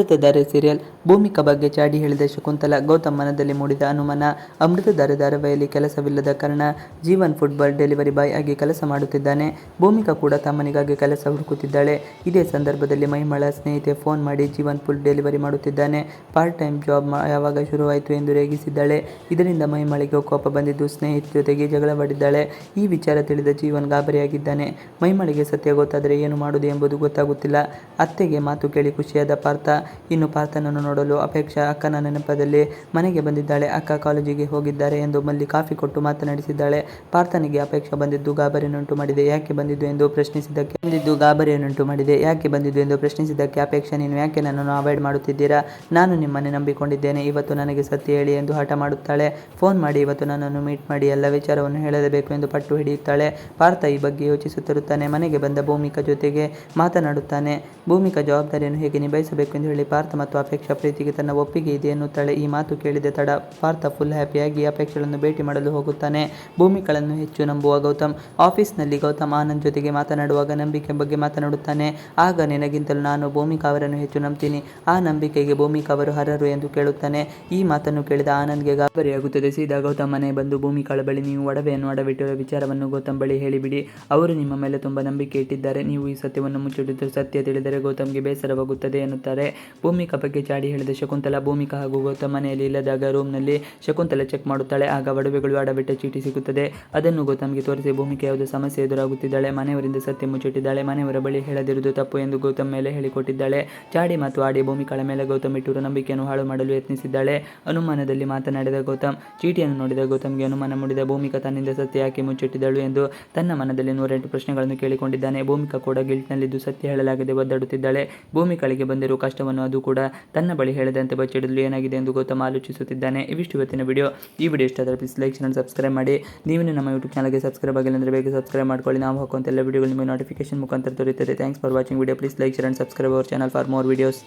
Amruthadhaare serial Bhoomika ಬಗ್ಗೆ ಚಾಡಿ ಹೇಳಿದ ಶಕುಂತಲ ಗೌತಮ್ ಮನದಲ್ಲಿ ಮೂಡಿದ ಅನುಮಾನ. ಅಮೃತಧಾರೆ ಧಾರಾವಾಹಿಯಲ್ಲಿ ಕೆಲಸವಿಲ್ಲದ ಕಾರಣ ಜೀವನ್ ಫುಟ್ಬಾಲ್ ಡೆಲಿವರಿ ಬಾಯ್ ಆಗಿ ಕೆಲಸ ಮಾಡುತ್ತಿದ್ದಾನೆ. ಭೂಮಿಕಾ ಕೂಡ ತಮ್ಮನಿಗಾಗಿ ಕೆಲಸ ಹುಡುಕುತ್ತಿದ್ದಾಳೆ. ಇದೇ ಸಂದರ್ಭದಲ್ಲಿ ಮಹಿಮಳ ಸ್ನೇಹಿತೆ ಫೋನ್ ಮಾಡಿ ಜೀವನ್ ಫುಲ್ ಡೆಲಿವರಿ ಮಾಡುತ್ತಿದ್ದಾನೆ. ಪಾರ್ಟ್ ಟೈಮ್ ಜಾಬ್ ಯಾವಾಗ ಶುರುವಾಯಿತು ಎಂದು ರೇಗಿಸಿದ್ದಾಳೆ. ಇದರಿಂದ ಮಹಿಮಳಿಗೆ ಕೋಪ ಬಂದಿದ್ದು ಸ್ನೇಹಿತ ಜೊತೆಗೆ ಜಗಳವಾಡಿದ್ದಾಳೆ. ಈ ವಿಚಾರ ತಿಳಿದ ಜೀವನ್ ಗಾಬರಿಯಾಗಿದ್ದಾನೆ. ಮೈಮಳಿಗೆ ಸತ್ಯ ಗೊತ್ತಾದರೆ ಏನು ಮಾಡುವುದು ಎಂಬುದು ಗೊತ್ತಾಗುತ್ತಿಲ್ಲ. ಅತ್ತೆಗೆ ಮಾತು ಕೇಳಿ ಖುಷಿಯಾದ ಪಾರ್ಥ ಇನ್ನು ಪಾರ್ಥನನ್ನು ನೋಡಲು ಅಪೇಕ್ಷಾ ಅಕ್ಕನ ನೆನಪದಲ್ಲಿ ಮನೆಗೆ ಬಂದಿದ್ದಾಳೆ. ಅಕ್ಕ ಕಾಲೇಜಿಗೆ ಹೋಗಿದ್ದಾರೆ ಎಂದು ಮಲ್ಲಿ ಕಾಫಿ ಕೊಟ್ಟು ಮಾತನಾಡಿಸಿದ್ದಾಳೆ. ಪಾರ್ಥನಿಗೆ ಅಪೇಕ್ಷಾ ಬಂದಿದ್ದು ಗಾಬರಿಯನ್ನುಂಟು ಮಾಡಿದೆ. ಯಾಕೆ ಬಂದಿದ್ದು ಎಂದು ಪ್ರಶ್ನಿಸಿದ್ದಕ್ಕೆ ಬಂದಿದ್ದು ಗಾಬರಿಯನ್ನುಂಟು ಮಾಡಿದೆ. ಯಾಕೆ ಬಂದಿದ್ದು ಎಂದು ಪ್ರಶ್ನಿಸಿದ್ದಕ್ಕೆ ಅಪೇಕ್ಷೆ, ನೀನು ಯಾಕೆ ನನ್ನನ್ನು ಅವಾಯ್ಡ್ ಮಾಡುತ್ತಿದ್ದೀರಾ? ನಾನು ನಿಮ್ಮನ್ನೇ ನಂಬಿಕೊಂಡಿದ್ದೇನೆ. ಇವತ್ತು ನನಗೆ ಸತ್ಯ ಹೇಳಿ ಎಂದು ಹಠ ಮಾಡುತ್ತಾಳೆ. ಫೋನ್ ಮಾಡಿ ಇವತ್ತು ನನ್ನನ್ನು ಮೀಟ್ ಮಾಡಿ ಎಲ್ಲ ವಿಚಾರವನ್ನು ಹೇಳಲೇಬೇಕು ಎಂದು ಪಟ್ಟು ಹಿಡಿಯುತ್ತಾಳೆ. ಪಾರ್ಥ ಈ ಬಗ್ಗೆ ಯೋಚಿಸುತ್ತಿರುತ್ತಾನೆ ಮನೆಗೆ ಬಂದ ಭೂಮಿಕಾ ಜೊತೆಗೆ ಮಾತನಾಡುತ್ತಾನೆ. ಭೂಮಿಕಾ ಜವಾಬ್ದಾರಿಯನ್ನು ಹೇಗೆ ನಿಭಾಯಿಸಬೇಕು ಎಂದು ಹೇಳಿ ಪಾರ್ಥ ಮತ್ತು ಅಪೇಕ್ಷಾ ಪ್ರೀತಿಗೆ ತನ್ನ ಒಪ್ಪಿಗೆ ಇದೆ ಎನ್ನುತ್ತಾಳೆ. ಈ ಮಾತು ಕೇಳಿದ ತಡ ಪಾರ್ಥ ಫುಲ್ ಹ್ಯಾಪಿಯಾಗಿ ಅಪೇಕ್ಷೆಗಳನ್ನು ಭೇಟಿ ಮಾಡಲು ಹೋಗುತ್ತಾನೆ. ಭೂಮಿಗಳನ್ನು ಹೆಚ್ಚು ನಂಬುವ ಗೌತಮ್, ಆಫೀಸ್ನಲ್ಲಿ ಗೌತಮ್ ಆನಂದ್ ಜೊತೆಗೆ ಮಾತನಾಡುವಾಗ ನಂಬಿಕೆ ಬಗ್ಗೆ ಮಾತನಾಡುತ್ತಾನೆ. ಆಗ ನಿನಗಿಂತಲೂ ನಾನು ಭೂಮಿಕಾ ಅವರನ್ನು ಹೆಚ್ಚು ನಂಬ್ತೀನಿ. ಆ ನಂಬಿಕೆಗೆ ಭೂಮಿಕಾ ಅವರು ಹರರು ಎಂದು ಕೇಳುತ್ತಾನೆ. ಈ ಮಾತನ್ನು ಕೇಳಿದ ಆನಂದ್ಗೆ ಗಾಬರಿಯಾಗುತ್ತದೆ. ಸೀದಾ ಗೌತಮ್ ಮನೆ ಬಂದು ಭೂಮಿಕಾಳ ಬಳಿ ನೀವು ಒಡವೆಯನ್ನು ಅಡವಿಟ್ಟಿರುವ ವಿಚಾರವನ್ನು ಗೌತಮ್ ಬಳಿ ಹೇಳಿಬಿಡಿ. ಅವರು ನಿಮ್ಮ ಮೇಲೆ ತುಂಬ ನಂಬಿಕೆ ಇಟ್ಟಿದ್ದಾರೆ. ನೀವು ಈ ಸತ್ಯವನ್ನು ಮುಚ್ಚಿಟ್ಟಿದ್ದು ಸತ್ಯ. ತಿಳಿದರೆ ಗೌತಮ್ಗೆ ಬೇಸರವಾಗುತ್ತದೆ ಎನ್ನುತ್ತಾರೆ. ಭೂಮಿಕಾ ಬಗ್ಗೆ ಚಾಡಿ ಹೇಳಿದ ಶಕುಂತಲ, ಭೂಮಿಕಾ ಹಾಗೂ ಗೌತಮ್ ಮನೆಯಲ್ಲಿ ಇಲ್ಲದಾಗ ರೂಮ್ನಲ್ಲಿ ಶಕುಂತಲ ಚೆಕ್ ಮಾಡುತ್ತಾಳೆ. ಆಗ ಒಡವೆಗಳು ಅಡಬಿಟ್ಟ ಚೀಟಿ ಸಿಗುತ್ತದೆ ಅದನ್ನು ಗೌತಮ್ಗೆ ತೋರಿಸಿ ಭೂಮಿಕೆ ಯಾವುದೇ ಸಮಸ್ಯೆ ಎದುರಾಗುತ್ತಿದ್ದಾಳೆ. ಮನೆಯವರಿಂದ ಸತ್ಯ ಮುಚ್ಚಿಟ್ಟಿದ್ದಾಳೆ. ಮನೆಯವರ ಬಳಿ ಹೇಳದಿರುವುದು ತಪ್ಪು ಎಂದು ಗೌತಮ್ ಮೇಲೆ ಹೇಳಿಕೊಟ್ಟಿದ್ದಾಳೆ. ಚಾಡಿ ಮತ್ತು ಆಡಿ ಭೂಮಿಕಾಳ ಮೇಲೆ ಗೌತಮ್ ಇಟ್ಟಿರುವ ನಂಬಿಕೆಯನ್ನು ಹಾಳು ಮಾಡಲು ಯತ್ನಿಸಿದ್ದಾಳೆ. ಅನುಮಾನದಲ್ಲಿ ಮಾತನಾಡಿದ ಗೌತಮ್, ಚೀಟಿಯನ್ನು ನೋಡಿದ ಗೌತಮ್ಗೆ ಅನುಮಾನ ಮೂಡಿದ ಭೂಮಿಕಾ ತನ್ನಿಂದ ಸತ್ಯ ಯಾಕೆ ಮುಚ್ಚಿಟ್ಟಿದ್ದಳು ಎಂದು ತನ್ನ ಮನದಲ್ಲಿ ನೂರೆಂಟು ಪ್ರಶ್ನೆಗಳನ್ನು ಕೇಳಿಕೊಂಡಿದ್ದಾನೆ. ಭೂಮಿಕಾ ಕೂಡ ಗಿಲ್ಟ್ನಲ್ಲಿದ್ದು ಸತ್ಯ ಹೇಳಲಾಗದೆ ಒದ್ದಾಡುತ್ತಿದ್ದಾಳೆ. ಭೂಮಿಕಾಳಿಗೆ ಬಂದಿರುವ ಕಷ್ಟವನ್ನು ಅದು ಕೂಡ ತನ್ನ ಬಳಿ ಹೇಳದಂತೆ ಬಚ್ಚಿಡಲು ಏನಾಗಿದೆ ಎಂದು ಗೌತಮ್ ಆಲೋಚಿಸುತ್ತಿದ್ದಾನೆ. ಇವಿಷ್ಟು ಇವತ್ತಿನ ವಿಡಿಯೋ. ಈ ವಿಡಿಯೋ ಇಷ್ಟ ಆದರೆ ಪ್ಲೀಸ್ ಲೈಕ್ ಚಾನಲ್ ಸಬ್ಸ್ಕ್ರೈಬ್ ಮಾಡಿ. ನೀವು ನಮ್ಮ ಯೂಟ್ಯೂಬ್ ಚಾನಲ್ಗೆ ಸಬ್ಸ್ಕ್ರೈಬ್ ಆಗಿಲ್ಲ ಅಂದರೆ ಬೇಗ ಸಬ್ಸ್ಕ್ರೈಬ್ ಮಾಡ್ಕೊಳ್ಳಿ. ನಾವು ಹಾಕುವಂತೆಲ್ಲ ವಿಡಿಯೋಗಳು ನಿಮಗೆ ನೋಟಿಫಿಕೇಶನ್ ಮುಖಾಂತರ ದೊರೆಯುತ್ತದೆ. Thanks for watching video please like share and subscribe our channel for more videos